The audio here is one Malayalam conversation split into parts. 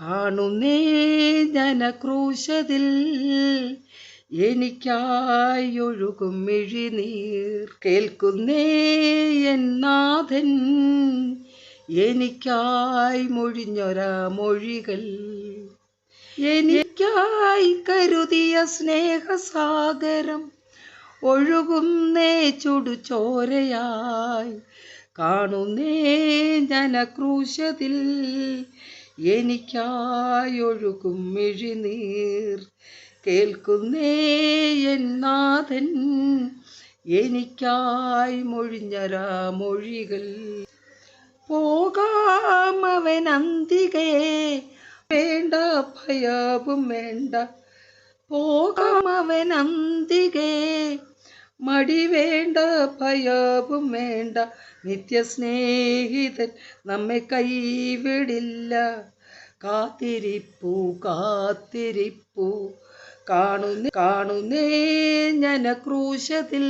കാണുന്നേ ജനക്രൂശതിൽ എനിക്കായി ഒഴുകും മിഴിനീർ. കേൾക്കുന്നേ എന്നാഥൻ എനിക്കായി മൊഴിഞ്ഞൊരാ മൊഴികൾ. എനിക്കായി കരുതിയ സ്നേഹസാഗരം ഒഴുകുന്നേ ചുടുചോരയായി. കാണുന്നേ ജനക്രൂശതിൽ എനിക്കായി ഒഴുകും മിഴിനീർ. കേൾക്കുന്നേ എന്നാഥൻ എനിക്കായി മൊഴിഞ്ഞരാ മൊഴികൾ. പോകാമവൻ അന്തികേ വേണ്ട ഭയവും വേണ്ട. പോകാമവൻ അന്തികേ മടി വേണ്ട ഭയവും വേണ്ട. നിത്യസ്നേഹിതൻ നമ്മെ കൈവിടില്ല. കാത്തിരിപ്പൂ കാത്തിരിപ്പൂ. കാണുന്നേ കാണുന്നേ ജനക്രൂശത്തിൽ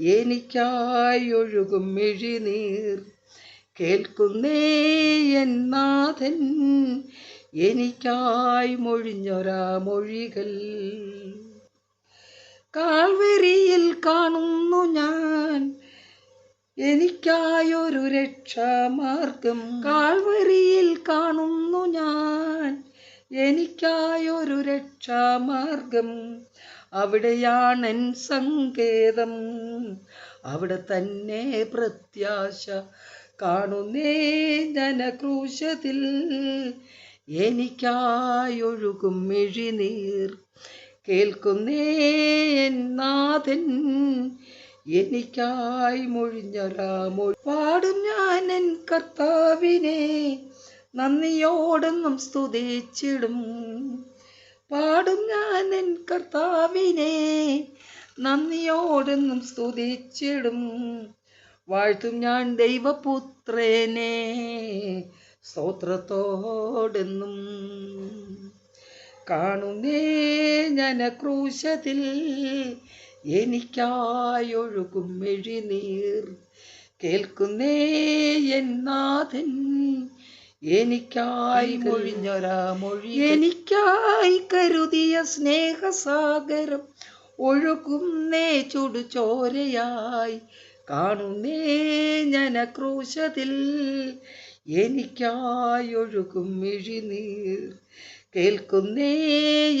എനിക്കായി ഒഴുകും മിഴിനീർ. കേൾക്കുന്നേ എന്നാഥൻ എനിക്കായി മൊഴിഞ്ഞൊരാ മൊഴികൾ. കാൽവരിയിൽ കാണുന്നു ഞാൻ. എനിക്കായൊരു രക്ഷാമാർഗം. കാൽവരിയിൽ കാണുന്നു ഞാൻ. എനിക്കായൊരു രക്ഷാമാർഗം. അവിടെയാണെൻ സങ്കേതം. അവിടെ തന്നെ പ്രത്യാശ കാണുന്നേ ജനക്രൂശത്തിൽ. എനിക്കായൊഴുകും മിഴിനീർ. കേൾക്കുന്നേ നാഥൻ എനിക്കായി മൊഴിഞ്ഞൊരാമോ മൊഴി. പാടും ഞാൻ എൻ കർത്താവിനെ നന്ദിയോടൊന്നും സ്തുതിച്ചിടും. പാടും ഞാൻ എൻ കർത്താവിനെ നന്ദിയോടൊന്നും സ്തുതിച്ചിടും. വാഴ്ത്തും ഞാൻ ദൈവപുത്രനെ സ്തോത്രത്തോടെന്നും കാണുന്നേ ജനക്രൂശത്തിൽ എനിക്കായൊഴുകും മെഴിനീർ കേൾക്കുന്നേ എന്നാഥൻ എനിക്കായി മൊഴിഞ്ഞൊരാ മൊഴി എനിക്കായി കരുതിയ സ്നേഹസാഗരം ഒഴുകുന്നേ ചുടുചോരയായി. കാണുന്നേ ജനക്രൂശത്തിൽ എനിക്കായി ഒഴുകും മിഴിനീർ കേൾക്കുന്നേ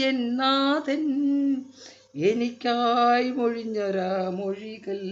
എന്നാഥൻ. എനിക്കായി മൊഴിഞ്ഞൊരാ മൊഴികൾ